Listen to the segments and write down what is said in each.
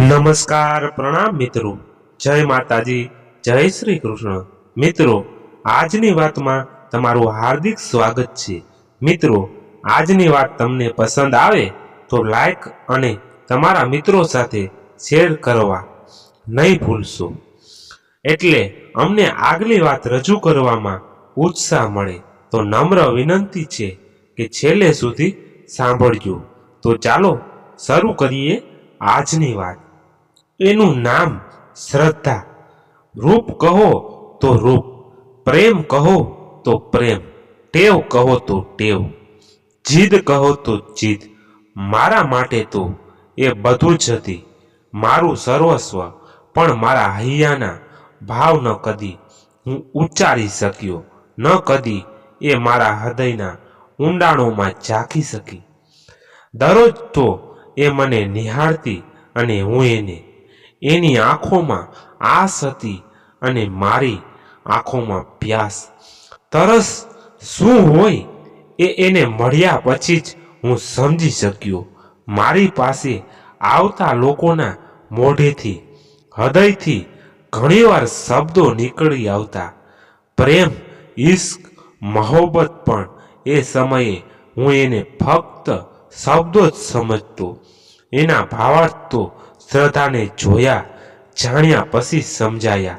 નમસ્કાર પ્રણામ મિત્રો. જય માતાજી, જય શ્રી કૃષ્ણ. મિત્રો, આજની વાતમાં તમારું હાર્દિક સ્વાગત છે. મિત્રો, આજની વાત તમને પસંદ આવે તો લાઈક અને તમારા મિત્રો સાથે શેર કરવા નહીં ભૂલશો. એટલે અમને આગલી વાત રજૂ કરવામાં ઉત્સાહ મળે. તો નમ્ર વિનંતી છે કે છેલ્લે સુધી સાંભળજો. તો ચાલો શરૂ કરીએ આજની વાત. એનું નામ શ્રદ્ધા. રૂપ કહો તો રૂપ, પ્રેમ કહો તો પ્રેમ, ટેવ કહો તો ટેવ, જીદ કહો તો જીદ. મારા માટે તો એ બધું જ હતી, મારું સર્વસ્વ, પણ મારા હૈયાના ભાવ ન કદી હું ઉચ્ચારી શક્યો, ન કદી એ મારા હૃદયના ઊંડાણોમાં ઝાંખી શકી. દરરોજ તો એ મને નિહાળતી અને હું એને એની આંખોમાં આસ હતી અને મારી આંખોમાં પ્યાસ. તરસ શું હોય એ એને મળ્યા પછી જ હું સમજી શક્યો. મારી પાસે આવતા લોકોના મોઢેથી, હૃદયથી ઘણીવાર શબ્દો નીકળી આવતા. પ્રેમ, ઈશ્ક મહોબત પણ એ સમયે હું એને ફક્ત શબ્દો જ સમજતો. એના ભાવાર્થ તો શ્રદ્ધાને જોયા, જાણ્યા પછી સમજાયા,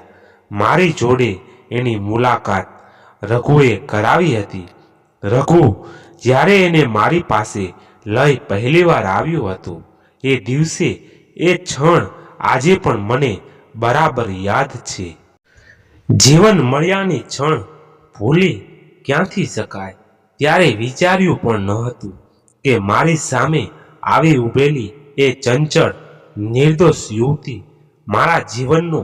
મારી જોડે એની મુલાકાત રઘુએ કરાવી હતી. રઘુ, જ્યારે એને મારી પાસે લઈ પહેલીવાર આવ્યું હતું, એ દિવસે એ ક્ષણ આજે પણ મને બરાબર યાદ છે. જીવન મળ્યાની ક્ષણ ભૂલી ક્યાંથી શકાય? ત્યારે વિચાર્યું પણ ન હતું કે મારી સામે આવી ઊભેલી એ ચંચળ નિર્દોષ યુવતી મારા જીવનનો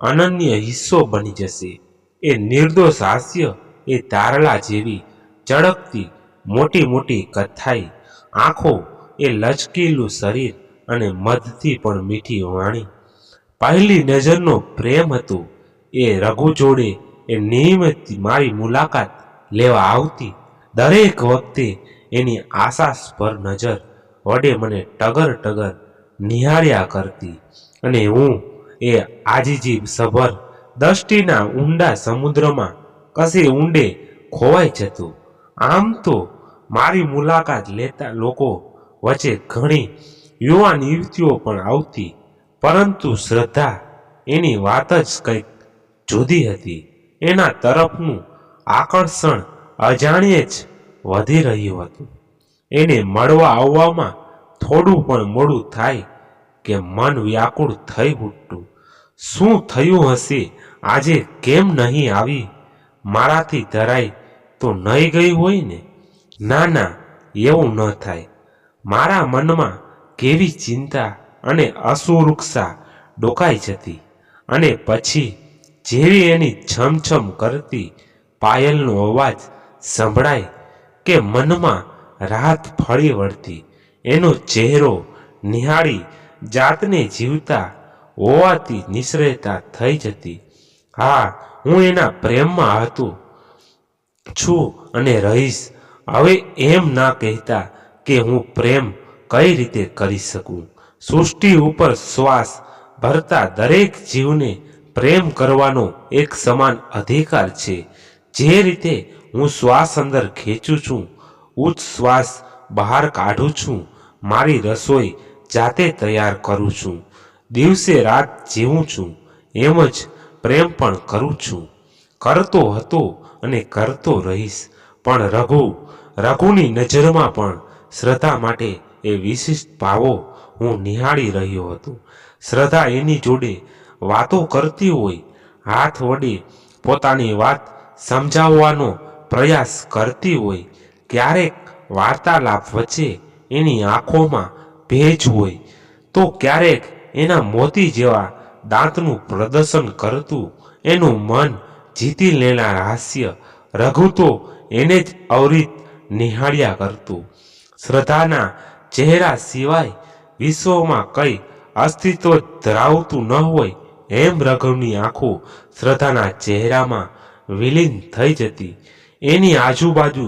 અનન્ય હિસ્સો બની જશે. એ નિર્દોષ હાસ્ય એ તારલા જેવી ચળકતી મોટી મોટી કથાઈ, આંખો એ લચકેલું શરીર અને મધથી પણ મીઠી વાણી. પહેલી નજરનો પ્રેમ હતો. એ રઘુ જોડે એ નિયમિત મારી મુલાકાત લેવા આવતી. દરેક વખતે એની આશાસ્પર નજર વડે મને ટગર ટગર નિહાળ્યા કરતી અને હું એ આજીજી સભર દષ્ટિના ઊંડા સમુદ્રમાં કશે ઊંડે ખોવાઈ જતો. આમ તો મારી મુલાકાત લેતા લોકો વચ્ચે ઘણી યુવાન યુવતીઓ પણ આવતી, પરંતુ શ્રદ્ધા એની વાત જ કંઈક જુદી હતી. એના તરફનું આકર્ષણ અજાણ્યે જ વધી રહ્યું હતું. એને મળવા આવવામાં થોડું પણ મોડું થાય કે મન વ્યાકુળ થઈ ઉઠતું શું થયું હશે? આજે કેમ નહીં આવી? મારાથી ધરાઈ તો નહીં ગઈ હોય ને? ના ના, એવું ન થાય. મારા મનમાં કેવી ચિંતા અને અસુરુક્ષા ડોકાઈ જતી અને પછી જેવી એની છમછમ કરતી પાયલનો અવાજ સંભળાય કે મનમાં રાહત ફળી વળતી. એનો ચહેરો નિહાળી જાતને જીવતા હોવાથી નિશ્રયતા થઈ જતી. હા, હું એના પ્રેમમાં હતો. છું અને રહીશ. હવે એમ ના કહેતા કે હું પ્રેમ કઈ રીતે કરી શકું? સૃષ્ટિ ઉપર શ્વાસ ભરતા દરેક જીવને પ્રેમ કરવાનો એક સમાન અધિકાર છે. જે રીતે હું શ્વાસ અંદર ખેંચું છું, ઉચ્ચ શ્વાસ બહાર કાઢું છું મારી રસોઈ જાતે તૈયાર કરું છું. દિવસે રાત જીવું છું. એમ જ પ્રેમ પણ કરું છું. કરતો હતો અને કરતો રહીશ. પણ રઘુ, રઘુની નજરમાં પણ શ્રદ્ધા માટે એ વિશિષ્ટ ભાવો હું નિહાળી રહ્યો હતો. શ્રદ્ધા એની જોડે વાતો કરતી હોય, હાથ વડે પોતાની વાત સમજાવવાનો પ્રયાસ કરતી હોય, ક્યારેક વાર્તાલાપ વચ્ચે એની આંખોમાં ભેજ હોય, તો ક્યારેક એના મોતી જેવા દાંતનું પ્રદર્શન કરતું એનું મન જીતી લેનાર હાસ્ય રઘુ તો એને જ અવરિત નિહાળ્યા કરતું. શ્રદ્ધાના ચહેરા સિવાય વિશ્વમાં કંઈ અસ્તિત્વ ધરાવતું ન હોય એમ રઘુની આંખો શ્રદ્ધાના ચહેરામાં વિલીન થઈ જતી. એની આજુબાજુ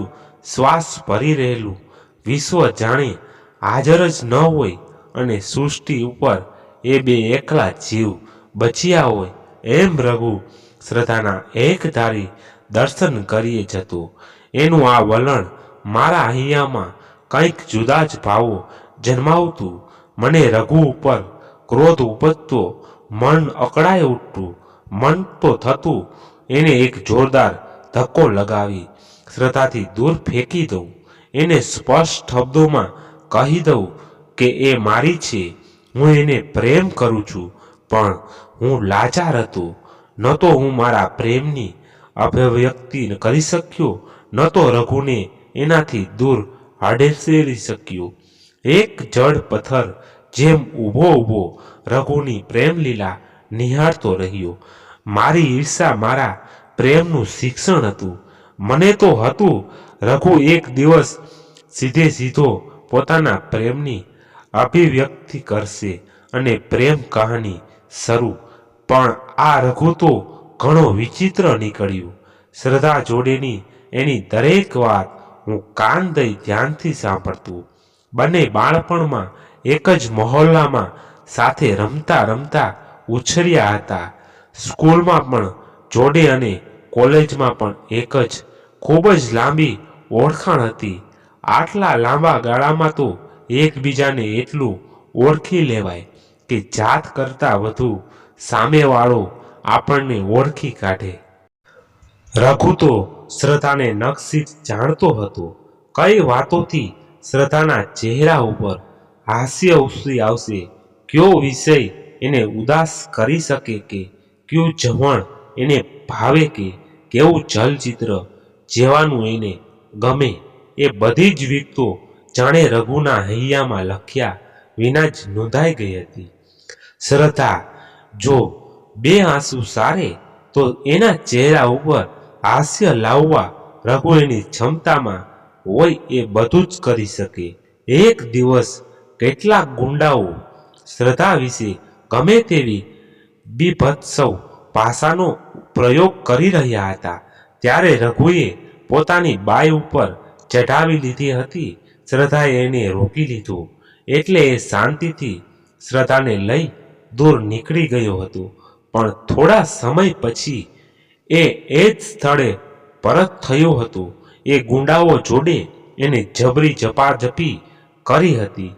શ્વાસ ભરી રહેલું વિશ્વ જાણે હાજર જ ન હોય અને સૃષ્ટિ ઉપર એ બે એકલા જીવ બચ્યા હોય એમ રઘુ શ્રદ્ધાના એક ધારી દર્શન કરીએ જતું. એનું આ વલણ મારા અહીંયામાં કંઈક જુદા જ ભાવો જન્માવતું. મને રઘુ ઉપર ક્રોધ ઉપજતો, મન અકળાય ઉઠતું. મન તો થતું, એને એક જોરદાર ધક્કો લગાવી. શ્રદ્ધાથી દૂર ફેંકી દઉં. એને સ્પષ્ટ શબ્દોમાં કહી દઉં કે એ મારી છે. હું એને પ્રેમ કરું છું, પણ હું લાચાર હતો. ન તો હું મારા પ્રેમની અભિવ્યક્તિ કરી શક્યો, ન તો રઘુને એનાથી દૂર હડેસેરી શક્યો. એક જડ પથ્થર જેમ ઊભો ઊભો રઘુની પ્રેમલીલા નિહાળતો રહ્યો. મારી ઈર્ષા મારા પ્રેમનું શિક્ષણ હતું. મને તો હતું રઘુ એક દિવસ સીધે સીધો પોતાના પ્રેમની અભિવ્યક્તિ કરશે અને પ્રેમ કહાની શરૂ. પણ આ રઘુ તો ઘણો વિચિત્ર નીકળ્યું. શ્રદ્ધા જોડેની એની દરેક વાત હું કાન દઈ ધ્યાનથી સાંભળતું. બંને બાળપણમાં એક જ મહોલ્લામાં સાથે રમતા રમતા ઉછર્યા હતા. સ્કૂલમાં પણ જોડે અને કોલેજમાં પણ એક જ ખૂબ જ લાંબી ઓળખાણ હતી. આટલા લાંબા ગાળામાં તો એકબીજાને એટલું ઓળખી લેવાય કે જાત કરતાં વધુ સામેવાળો આપણને ઓળખી કાઢે. રઘુ તો શ્રદ્ધાને નકશી જાણતો હતો. કઈ વાતોથી શ્રદ્ધાના ચહેરા ઉપર હાસ્ય ઉસરી આવશે? કયો વિષય એને ઉદાસ કરી શકે કે કયું જમણ એને ભાવે કે? કેવું ચલચિત્ર જેવાનું એને ગમે એ બધી જ વિગતો જાણે રઘુના હૈયામાં લખ્યા વિના જ નોંધાઈ ગઈ હતી. શ્રદ્ધા જો બે આંસુ સારે, તો એના ચહેરા ઉપર હાસ્ય લાવવા રઘુ એની ક્ષમતામાં હોય એ બધું જ કરી શકે. એક દિવસ કેટલાક ગુંડાઓ શ્રદ્ધા વિશે ગમે તેવી બીભત્સવ ભાષાનો પ્રયોગ કરી રહ્યા હતા, ત્યારે રઘુએ પોતાની બાઈ ઉપર ચઢાવી લીધી હતી. શ્રદ્ધાએ એને રોકી લીધું. એટલે એ શાંતિથી શ્રદ્ધાને લઈ દૂર નીકળી ગયો હતો. પણ થોડા સમય પછી એ એ જ સ્થળે પરત થયો હતો. એ ગુંડાઓ જોડે એને જબરી જપાજપી કરી હતી.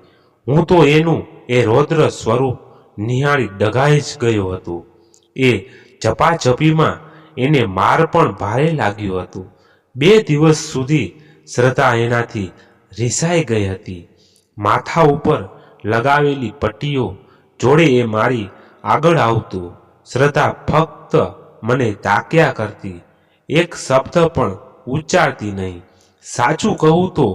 હું તો એનું એ રૌદ્ર સ્વરૂપ નિહાળી ડગાઈ જ ગયો હતો. એ જપાજપીમાં એને માર પણ ભારે લાગ્યો હતો. બે દિવસ સુધી શ્રદ્ધા એનાથી રિસાઈ ગઈ હતી. માથા ઉપર લગાવેલી પટ્ટીઓ જોડે એ મારી આગળ આવતું શ્રદ્ધા ફક્ત મને તાક્યા કરતી. એક શબ્દ પણ ઉચ્ચારતી નહીં. સાચું કહું તો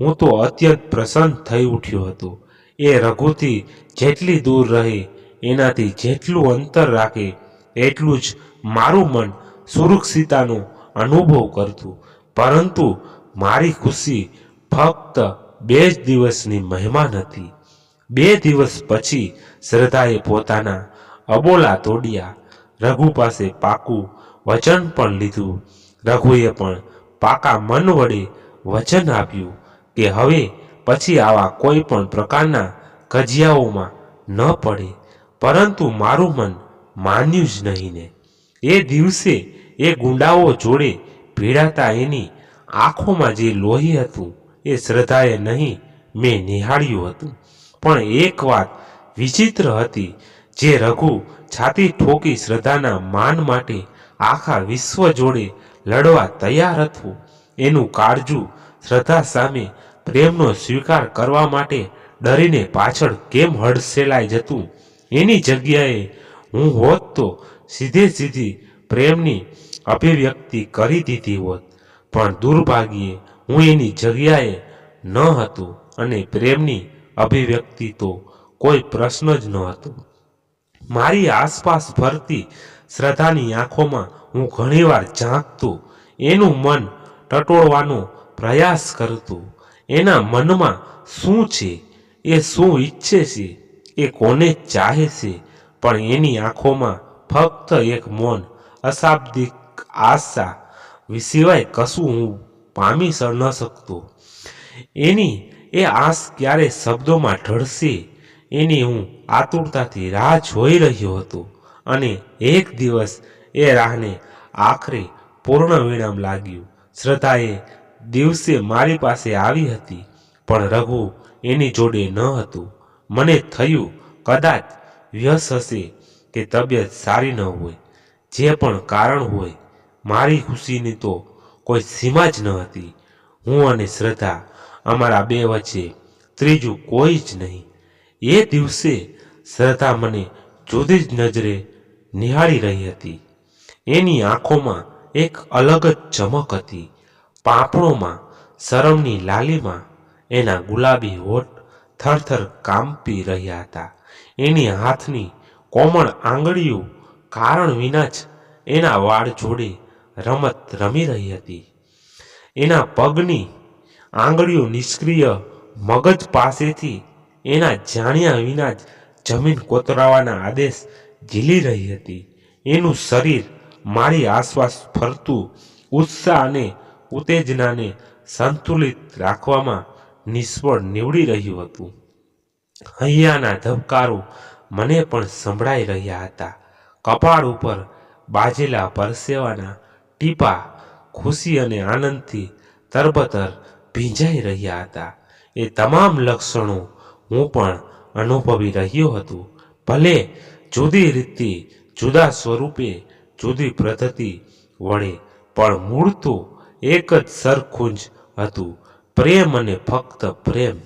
હું તો અત્યંત પ્રસન્ન થઈ ઉઠ્યો હતો. એ રઘુથી જેટલી દૂર રહે, એનાથી જેટલું અંતર રાખે, એટલું જ મારું મન સુરક્ષિતાનો અનુભવ કરતું. પરંતુ મારી ખુશી ફક્ત બે જ દિવસની મહેમાન હતી બે દિવસ પછી શ્રદ્ધાએ પોતાના અબોલા તોડ્યા. રઘુ પાસે પાકું વચન પણ લીધું. રઘુએ પણ પાકા મન વડે વચન આપ્યું કે હવે પછી આવા કોઈ પણ પ્રકારના કજિયાઓમાં ન પડે. પરંતુ મારું મન માન્યું જ નહીં ને. એ દિવસે એ ગુંડાઓ જોડે ભીડાતા એની આંખોમાં જે લોહી હતું, એ શ્રદ્ધાએ નહીં, મેં નિહાળ્યું હતું. પણ એક વાત વિચિત્ર હતી, જે રઘુ છાતી ઠોકી શ્રદ્ધાના માન માટે આખા વિશ્વ જોડે લડવા તૈયાર હતું. એનું કાળજું શ્રદ્ધા સામે પ્રેમનો સ્વીકાર કરવા માટે ડરીને પાછળ કેમ હડસેલાઈ જતું? એની જગ્યાએ હું હોત તો સીધે સીધી પ્રેમની અભિવ્યક્તિ કરી દીધી હોત. પણ દુર્ભાગ્યે હું એની જગ્યાએ ન હતું અને પ્રેમની અભિવ્યક્તિ તો કોઈ પ્રશ્ન જ ન હતો. મારી આસપાસ ફરતી શ્રદ્ધાની આંખોમાં હું ઘણીવાર ઝાંકતો, એનું મન ટટોળવાનો પ્રયાસ કરતો. એના મનમાં શું છે? એ શું ઈચ્છે છે? એ કોને ચાહે છે? પણ એની આંખોમાં ફક્ત એક મૌન, અશાબ્દિક આશા સિવાય કશું હું પામી ન શકતો. એની એ આસ ક્યારે શબ્દોમાં ઢળશે? એની હું આતુરતાથી રાહ જોઈ રહ્યો હતો અને એક દિવસ એ રાહને આખરે પૂર્ણ વિરામ લાગ્યું. શ્રદ્ધાએ દિવસે મારી પાસે આવી હતી, પણ રઘુ એની જોડે ન હતું. મને થયું કદાચ વ્યસ હશે કે તબિયત સારી ન હોય, જે પણ કારણ હોય મારી ખુશીની તો કોઈ સીમા જ ન હતી. હું અને શ્રદ્ધા અમારા બે વચ્ચે ત્રીજું કોઈ જ નહીં. એ દિવસે શ્રદ્ધા મને જુદી જ નજરે નિહાળી રહી હતી. એની આંખોમાં એક અલગ જ ચમક હતી. પાંપણોમાં, શરમની લાલીમાં એના ગુલાબી હોઠ થરથર કાંપી રહ્યા હતા. એની હાથની કોમળ આંગળીઓ કારણ વિના જ એના વાળ જોડે રમત રમી રહી હતી. એના પગની આંગળીઓ નિષ્ક્રિય મગજ પાસેથી એના જાણ્યા વિના જ જમીન કોતરાવાના આદેશ ઝીલી રહી હતી. એનું શરીર મારી આસપાસ ફરતું ઉત્સાહ અને ઉત્તેજનાને સંતુલિત રાખવામાં નિષ્ફળ નીવડી રહ્યું હતું. હૈયાના ધબકારો મને પણ સંભળાઈ રહ્યા હતા. કપાળ ઉપર બાજેલા પરસેવાના ટીપા ખુશી અને આનંદથી તરબતર ભીંજાઈ રહ્યા હતા. એ તમામ લક્ષણો હું પણ અનુભવી રહ્યો હતો. ભલે જુદી રીતે જુદા સ્વરૂપે જુદી પદ્ધતિ વડે, પણ મૂળ તો એક જ સરખું જ હતું. પ્રેમ અને ફક્ત પ્રેમ.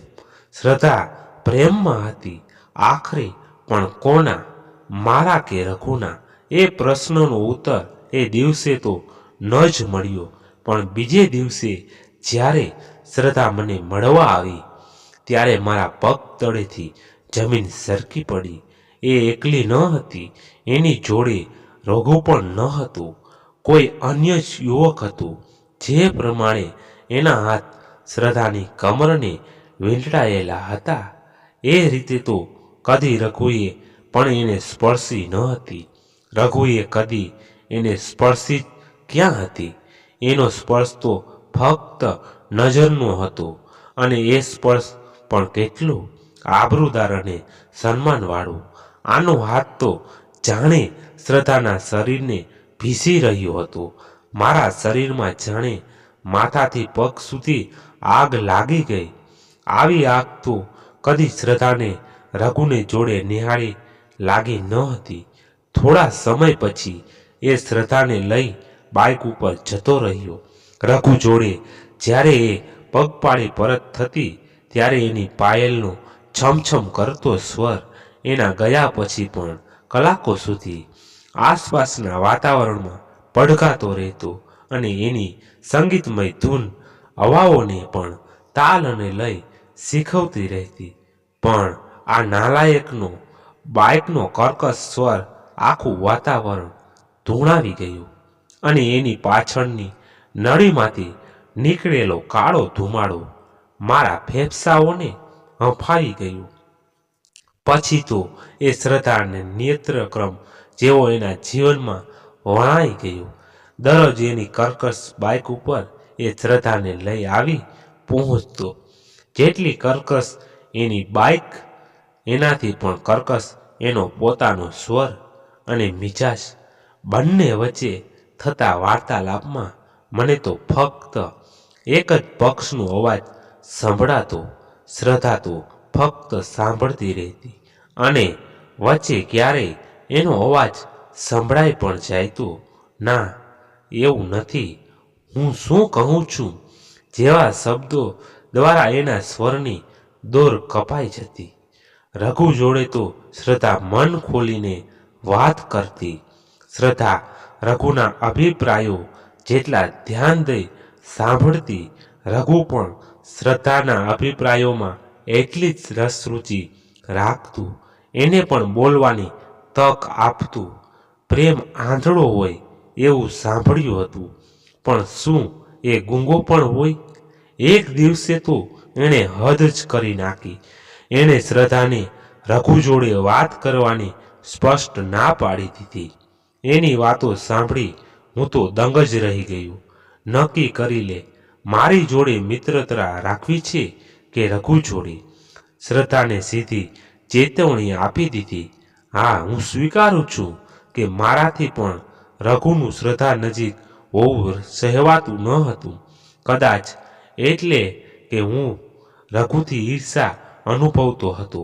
શ્રદ્ધા પ્રેમમાં હતી. આખરે પણ કોના? મારા કે રઘુના? એ પ્રશ્નનો ઉત્તર એ દિવસે તો ન જ મળ્યો. પણ બીજે દિવસે જ્યારે શ્રદ્ધા મને મળવા આવી, ત્યારે મારા પગ તળેથી જમીન સરકી પડી. એ એકલી ન હતી, એની જોડે રઘુ પણ ન હતું. કોઈ અન્ય યુવક હતું, જે પ્રમાણે એના હાથ શ્રદ્ધાની કમરને વીંટળાયેલા હતા. એ રીતે તો કદી રઘુએ પણ એને સ્પર્શી ન હતી. રઘુએ કદી એને સ્પર્શી ક્યાં હતી? એનો સ્પર્શ તો ફક્ત નજરનો હતો અને એ સ્પર્શ પણ કેટલો આબરૂદાર અને સન્માનવાળો. આનો હાથ તો જાણે શ્રદ્ધાના શરીરને ભીસી રહ્યો હતો. મારા શરીરમાં જાણે માથાથી પગ સુધી આગ લાગી ગઈ. આવી આગ તો કદી શ્રદ્ધાને રઘુને જોડે નિહાળી લાગી ન હતી. થોડા સમય પછી એ શ્રદ્ધાને લઈ બાઇક ઉપર જતો રહ્યો. રઘુ જોડે જ્યારે એ પગપાળી પરત થતી, ત્યારે એની પાયલનો છમછમ કરતો સ્વર એના ગયા પછી પણ કલાકો સુધી આસપાસના વાતાવરણમાં પડઘાતો રહેતો અને એની સંગીતમય ધૂન હવાઓને પણ તાલ અને લય શીખવતી રહેતી. પણ આ નાલાયકનો, બાઇકનો કર્કશ સ્વર આખું વાતાવરણ ધૂણાવી ગયું. અને એની પાછળની નળીમાંથી નીકળેલો કાળો ધુમાડો મારા ફેફસાઓને હંફાવી ગયું. પછી તો એ શ્રદ્ધાને નેત્રક્રમ જેવો એના જીવનમાં વણાઈ ગયો. દરરોજ એની કર્કશ બાઇક ઉપર એ શ્રદ્ધાને લઈ આવી પહોંચતો. જેટલી કર્કશ એની બાઇક એનાથી પણ કર્કશ એનો પોતાનો સ્વર અને મિજાજ બંને વચ્ચે થતા વાર્તાલાપમાં મને તો ફક્ત એક જ પક્ષનો અવાજ સંભળાતો શ્રદ્ધા તો ફક્ત સાંભળતી રહેતી અને વચ્ચે ક્યારેય એનો અવાજ સંભળાઈ પણ જાય તો, ના, એવું નથી. હું શું કહું છું? જેવા શબ્દો દ્વારા એના સ્વરની દોર કપાઈ જતી. રઘુ જોડે તો શ્રદ્ધા મન ખોલીને વાત કરતી. શ્રદ્ધા રઘુના અભિપ્રાયો જેટલા ધ્યાન દઈ સાંભળતી રઘુ પણ શ્રદ્ધાના અભિપ્રાયોમાં એટલી જ રસરૂચિ રાખતું, એને પણ બોલવાની તક આપતું. પ્રેમ આંધળો હોય એવું સાંભળ્યું હતું. પણ શું એ ગુંગો પણ હોય? એક દિવસે તો એણે હદ જ કરી નાખી. એણે શ્રદ્ધાને રઘુ જોડે વાત કરવાની સ્પષ્ટ ના પાડી દીધી. એની વાતો સાંભળી હું તો દંગ જ રહી ગયું. નક્કી કરી લે, મારી જોડે મિત્રતા રાખવી છે કે રઘુ જોડે? શ્રદ્ધાને સીધી ચેતવણી આપી દીધી. હા, હું સ્વીકારું છું કે મારાથી પણ રઘુનું શ્રદ્ધા નજીક હોવું સહેવાતું ન હતું. કદાચ એટલે કે હું રઘુથી ઈર્ષા અનુભવતો હતો.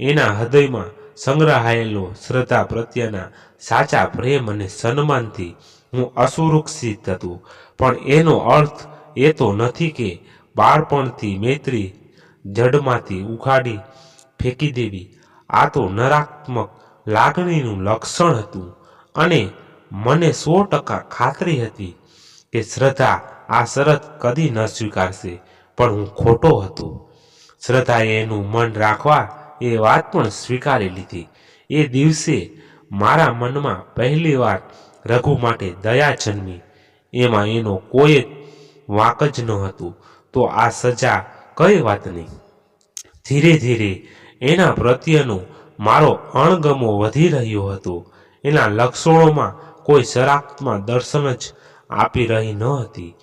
એના હૃદયમાં સંગ્રહાયેલો શ્રદ્ધા પ્રત્યેના સાચા પ્રેમ અને સન્માનથી હું અસુરક્ષિત હતું. પણ એનો અર્થ એ તો નથી કે બાળપણથી મૈત્રી જડમાંથી ઉખાડી ફેંકી દેવી. આ તો નરાત્મક લાગણીનું લક્ષણ હતું અને મને સો ટકા ખાતરી હતી કે શ્રદ્ધા આ શરત કદી ન સ્વીકારશે. પણ હું ખોટો હતો. શ્રદ્ધાએ એનું મન રાખવા એ વાત પણ સ્વીકારી લીધી. એ દિવસે મારા મનમાં પહેલીવાર રઘુ માટે દયા જન્મી. એમાં એનો કોઈ વાંક જ ન હતું. તો આ સજા કઈ વાતની ધીરે ધીરે એના પ્રત્યેનો મારો અણગમો વધી રહ્યો હતો. એના લક્ષણોમાં કોઈ શરાક્તમાં દર્શન જ આપી રહી ન હતી.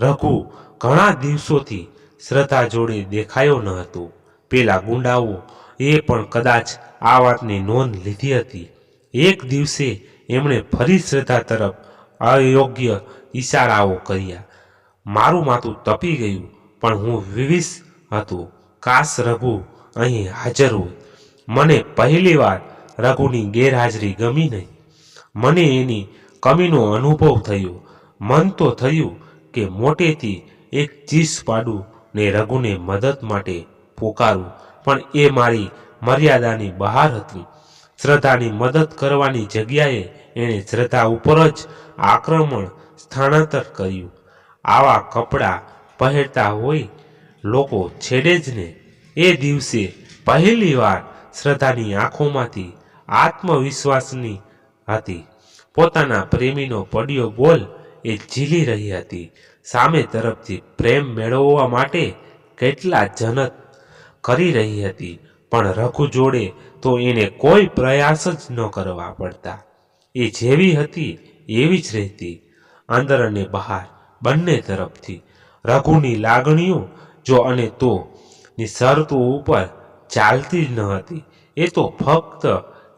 રઘુ ઘણા દિવસોથી શ્રદ્ધા જોડે દેખાયો ન હતો. પેલા ગુંડાઓ એ પણ કદાચ આ વાતની નોંધ લીધી હતી. એક દિવસે એમણે ફરી શ્રદ્ધા તરફ અયોગ્ય ઈશારાઓ કર્યા. મારું માથું તપી ગયું, પણ હું વિવિસ હતો. કાશ રઘુ અહીં હાજર હોય. મને પહેલીવાર રઘુની ગેરહાજરી ગમી નહીં. મને એની કમીનો અનુભવ થયો. મન તો થયું કે મોટેથી એક ચીસ પાડું ને રઘુને મદદ માટે પોકારું. પણ એ મારી મર્યાદાની બહાર હતી. શ્રદ્ધાની મદદ કરવાની જગ્યાએ એણે શ્રદ્ધા ઉપર જ આક્રમણ સ્થાનાંતર કર્યું. આવા કપડાં પહેરતા હોય લોકો છેડે જ ને. એ દિવસે પહેલીવાર શ્રદ્ધાની આંખોમાંથી આત્મવિશ્વાસની હતી. પોતાના પ્રેમીનો પડ્યો બોલ એ ઝીલી રહી હતી. સામે તરફથી પ્રેમ મેળવવા માટે કેટલા જનત કરી રહી હતી, પણ રઘુ જોડે તો એને કોઈ પ્રયાસ જ ન કરવા પડતા. એ જેવી હતી, એવી જ રહેતી. અંદર અને બહાર, બંને તરફથી, રઘુની લાગણીઓ, જો અને તો, ની શરતો ઉપર ચાલતી જ ન હતી. એ તો ફક્ત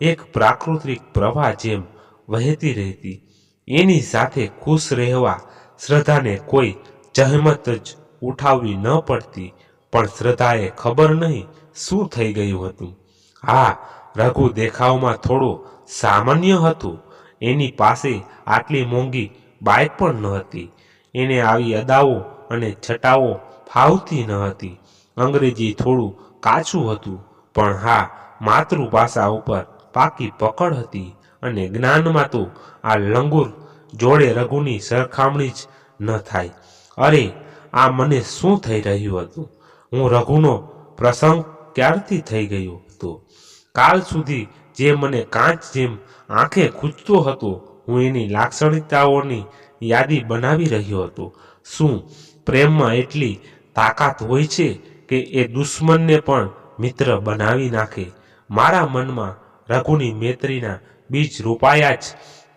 એક પ્રાકૃતિક પ્રવાહ જેમ વહેતી રહેતી. એની સાથે ખુશ રહેવા, શ્રદ્ધાને કોઈ જહેમત જ ઉઠાવવી ન પડતી. પણ શ્રદ્ધાએ ખબર નહીં શું થઈ ગયું હતું. હા રઘુ દેખાવમાં થોડો સામાન્ય હતો. એની પાસે આટલી મોંઘી બાઇક પણ ન હતી. એને આવી અદાઓ અને છટાઓ ફાવતી ન હતી. અંગ્રેજી થોડું કાચું હતું, પણ હા, માતૃભાષા ઉપર પાકી પકડ હતી અને જ્ઞાનમાં તો આ લંગુર જોડે રઘુની સરખામણી જ ન થાય. અરે, આ મને શું થઈ રહ્યું હતું? હું રઘુનો પ્રસંગ ક્યારથી થઈ ગયો હતો? કાલ સુધી જે મને કાંચ જેમ આંખે ખૂંચતો હતો, હું એની લાક્ષણિકતાઓની યાદી બનાવી રહ્યો હતો. શું પ્રેમમાં એટલી તાકાત હોય છે કે એ દુશ્મનને પણ મિત્ર બનાવી નાખે? મારા મનમાં રઘુની મૈત્રીના બીજ રોપાયા જ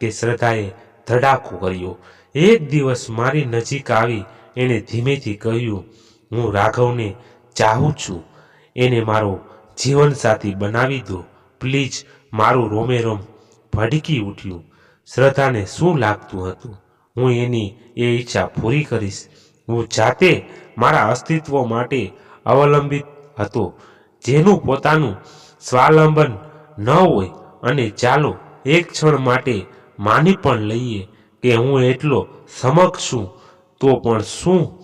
કે શ્રદ્ધાએ ધડાકો કર્યો. એક દિવસ મારી નજીક આવી એણે ધીમેથી કહ્યું હું રાઘવને ચાહું છું. એને મારો જીવનસાથી બનાવી દો. પ્લીઝ, મારું રોમેરોમ ભડકી ઉઠ્યું. શ્રદ્ધાને શું લાગતું હતું? હું એની એ ઈચ્છા પૂરી કરીશ. હું જાતે મારા અસ્તિત્વ માટે અવલંબિત હતો. જેનું પોતાનું સ્વાવલંબન ન હોય અને ચાલો એક ક્ષણ માટે માની પણ લઈએ કે હું એટલો સમક્ષ છું. તો પણ શું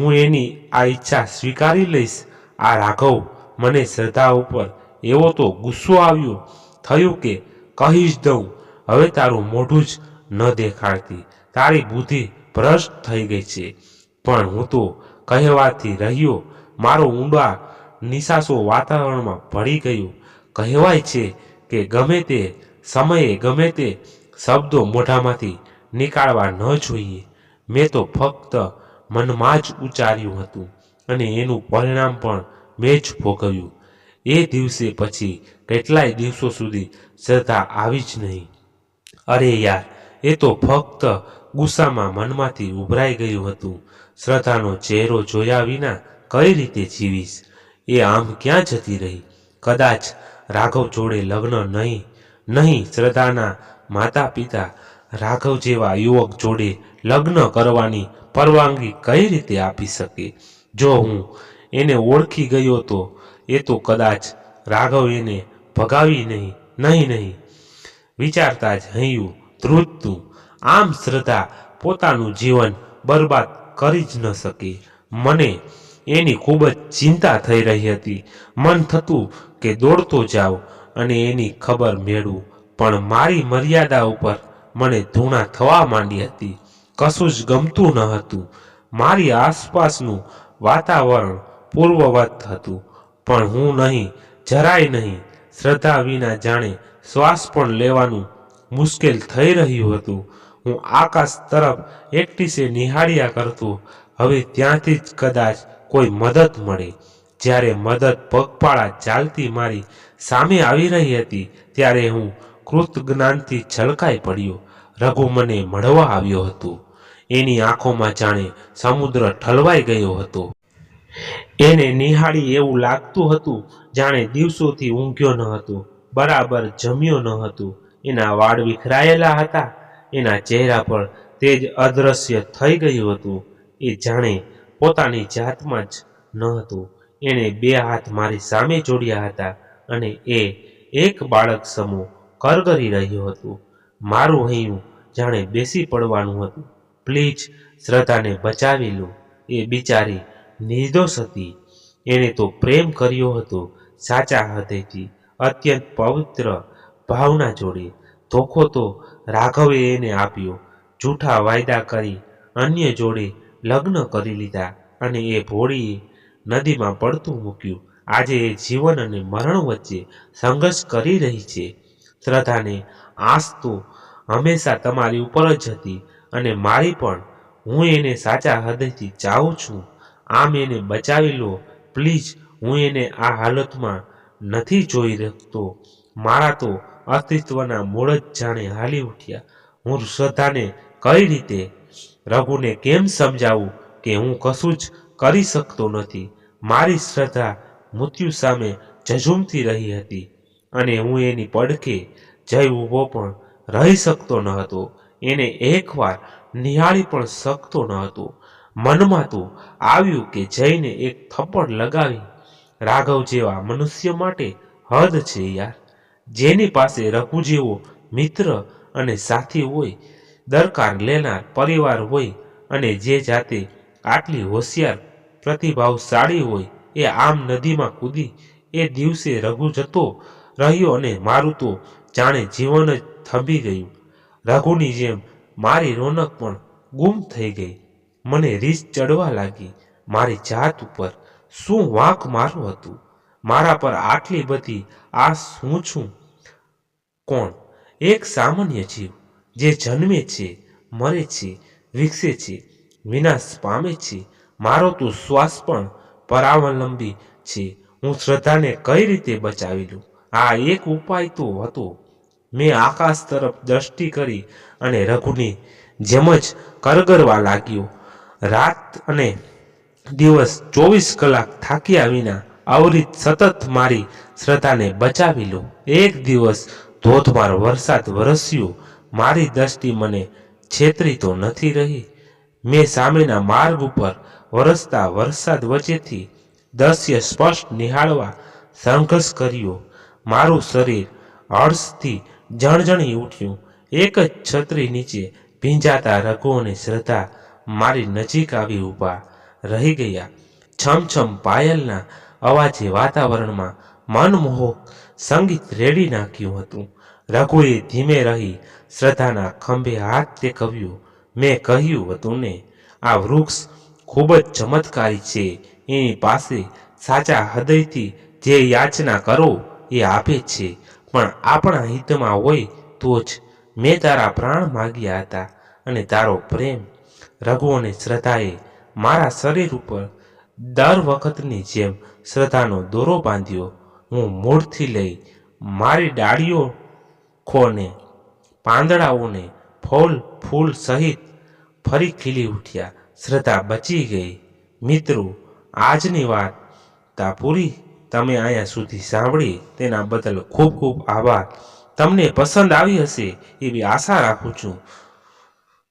હું એની આ ઈચ્છા સ્વીકારી લઈશ. આ રાઘવ મને શ્રદ્ધા ઉપર એવો તો ગુસ્સો આવ્યો. થયું કે કહી જ દઉં. હવે તારું મોઢું જ ન દેખાડતી. તારી બુદ્ધિ ભ્રષ્ટ થઈ ગઈ છે. પણ હું તો કહેવાથી રહ્યો. મારો ઊંડા નિશાસો વાતાવરણમાં ભળી ગયું. કહેવાય છે કે ગમે તે સમયે ગમે તે શબ્દો મોઢામાંથી નીકાળવા ન જોઈએ. મેં તો ફક્ત મનમાં જ ઉચ્ચાર્યું હતું અને એનું પરિણામ પણ મેં જ ભોગવ્યું. એ દિવસે પછી કેટલાય દિવસો સુધી શ્રદ્ધા આવી જ નહીં. અરે યાર, એ તો ફક્ત ગુસ્સામાં મનમાંથી ઉભરાઈ ગયું હતું. શ્રદ્ધાનો ચહેરો જોયા વિના કઈ રીતે જીવીશ? એ આમ ક્યાં જતી રહી? કદાચ રાઘવ જોડે લગ્ન નહીં નહીં શ્રદ્ધાના માતા પિતા રાઘવ જેવા યુવક જોડે લગ્ન કરવાની પરવાનગી કઈ રીતે આપી શકે? જો હું એને ઓળખી ગયો તો, એ તો કદાચ રાઘવ એને ભગાવી નહીં નહીં નહીં. વિચારતા જ હૈયું ધ્રુજતું. આમ શ્રદ્ધા પોતાનું જીવન બરબાદ કરી જ ન શકે. મને એની ખૂબ જ ચિંતા થઈ રહી હતી. મન થતું કે દોડતો જાઉં અને એની ખબર મેળવું. પણ મારી મર્યાદા ઉપર મને ધૂણા થવા માંડી હતી. કશું જ ગમતું ન હતું. મારી આસપાસનું વાતાવરણ પૂર્વવત હતું. પણ હું નહીં, જરાય નહીં. શ્રદ્ધા વિના જાણે શ્વાસ પણ લેવાનું મુશ્કેલ થઈ રહ્યું હતું. હું આકાશ તરફ એકટીસે નિહાળ્યા કરતો, હવે ત્યાંથી જ કદાચ કોઈ મદદ મળે. જ્યારે મદદ પગપાળા ચાલતી મારી સામે આવી રહી હતી, ત્યારે હું કૃતજ્ઞાનથી છલકાઈ પડ્યો. રઘુ મને મળવા આવ્યો હતો. એની આંખોમાં જાણે સમુદ્ર ઠલવાઈ ગયો હતો. એને નિહાળી એવું લાગતું હતું, જાણે દિવસોથી ઊંઘ્યો ન હતો, બરાબર જમ્યો ન હતો. એના વાળ વિખરાયેલા હતા. એના ચહેરા પર તેજ અદ્રશ્ય થઈ ગયું હતું. એ જાણે પોતાની જાતમાં જ ન હતું. એણે બે હાથ મારી સામે જોડ્યા હતા અને એ એક બાળક સમૂહ કરગરી રહ્યું હતું. મારું હૈયું જાણે બેસી પડવાનું હતું. પ્લીઝ શ્રદ્ધાને બચાવી લો. એ બિચારી નિર્દોષ હતી. એણે તો પ્રેમ કર્યો હતો સાચા હૃદયથી. અત્યંત પવિત્ર ભાવના જોડે. ધોખો તો રાઘવે એને આપ્યો. જૂઠા વાયદા કરી અન્ય જોડે લગ્ન કરી લીધા અને એ ભોળીએ નદીમાં પડતું મૂક્યું. આજે એ જીવન અને મરણ વચ્ચે સંઘર્ષ કરી રહી છે. શ્રદ્ધાને આસ તો હંમેશા તમારી ઉપર જ હતી અને મારી પણ. હું એને સાચા હૃદયથી ચાહું છું. આમ એને બચાવી લો. પ્લીઝ, હું એને આ હાલતમાં નથી જોઈ શકતો. મારા તો અસ્તિત્વના મૂળ જ જાણે હાલી ઉઠ્યા. હું શ્રદ્ધાને કઈ રીતે? રઘુને કેમ સમજાવું કે હું કશું જ કરી શકતો નથી? મારી શ્રદ્ધા મૃત્યુ સામે ઝઝૂમતી રહી હતી. અને હું એની પડખે જઈ ઊભો પણ રહી શકતો ન હતો. એને એકવાર નિહાળી પણ શકતો ન હતો. મનમાં તો આવ્યું કે જઈને એક થપ્પડ લગાવી રાઘવ જેવા મનુષ્ય માટે હદ છે યાર. જેની પાસે રઘુ જેવો મિત્ર અને સાથી હોય, દરકાર લેનાર પરિવાર હોય અને જે જાતે આટલી હોશિયાર, પ્રતિભાવશાળી હોય, એ આમ નદીમાં કૂદી એ દિવસે રઘુ જતો રહ્યો અને મારું તો જાણે જીવન જ થંભી ગયું. રઘુની જેમ મારી રોનક પણ ગુમ થઈ ગઈ. મને રીસ ચડવા લાગી મારી જાત ઉપર. શું વાંક મારું હતું? મારા પર આટલી બધી આ શું છું? કોણ? એક સામાન્ય જીવ જે જન્મે છે, મરે છે, વિકસે છે, વિનાશ પામે છે. મારો તો શ્વાસ પણ પરાવલંબી છે. હું શ્રદ્ધાને કઈ રીતે બચાવી લઉં? આ એક ઉપાય તો હતો. મેં આકાશ તરફ દ્રષ્ટિ કરી અને રઘુની જેમ જ કરગરવા લાગ્યો. રાત અને દિવસ ચોવીસ કલાક થાક્યા વિના અવરિત સતત મારી શ્રદ્ધાને બચાવી લો. એક દિવસ ધોધમાર વરસાદ વરસ્યો. મારી દ્રષ્ટિ મને છેતરી તો નથી રહી. મેં સામેના માર્ગ ઉપર વરસતા વરસાદ વચ્ચેથી દ્રશ્ય સ્પષ્ટ નિહાળવા સંઘર્ષ કર્યો. મારું શરીર હર્ષથી જણજણી ઉઠ્યું. એક જ છત્રી નીચે ભીંજાતા રઘુ અને શ્રદ્ધા મારી નજીક આવી ઊભા રહી ગયા. છમછમ પાયલના અવાજે વાતાવરણમાં મનમોહક સંગીત રેડી નાખ્યું હતું. રઘુએ ધીમે રહી શ્રદ્ધાના ખંભે હાથ ટેકવ્યો. મેં કહ્યું હતું ને આ વૃક્ષ ખૂબ જ ચમત્કારી છે. એની પાસે સાચા હૃદયથી જે યાચના કરો એ આપે જ છે. પણ આપણા હિતમાં હોય તો જ મેં તારા પ્રાણ માગ્યા હતા અને તારો પ્રેમ રઘુ અને શ્રદ્ધાએ મારા શરીર ઉપર દર વખતની જેમ શ્રદ્ધાનો દોરો બાંધ્યો. હું મૂળથી લઈ મારી ડાળીઓ ખોને, પાંદડાઓને ફૂલ ફૂલ સહિત ફરી ખીલી ઉઠ્યા. શ્રદ્ધા બચી ગઈ. મિત્રો, આજની વાત તા પૂરી તમે અહીંયા સુધી સાંભળી તેના બદલ ખૂબ ખૂબ આભાર. તમને પસંદ આવી હશે એવી આશા રાખું છું.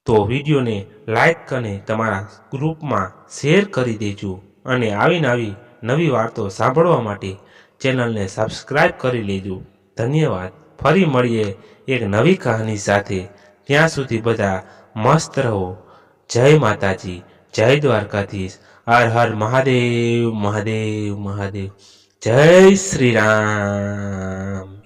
તો વિડીયોને લાઈક અને તમારા ગ્રુપમાં શેર કરી દેજો અને આવી નવી વાર્તો સાંભળવા માટે ચેનલને સબસ્ક્રાઈબ કરી લેજો. ધન્યવાદ. ફરી મળીએ એક નવી કહાની સાથે. ત્યાં સુધી બધા મસ્ત રહો. જય માતાજી. જય દ્વારકાધીશ. હર હર મહાદેવ મહાદેવ મહાદેવ. જય શ્રી રામ.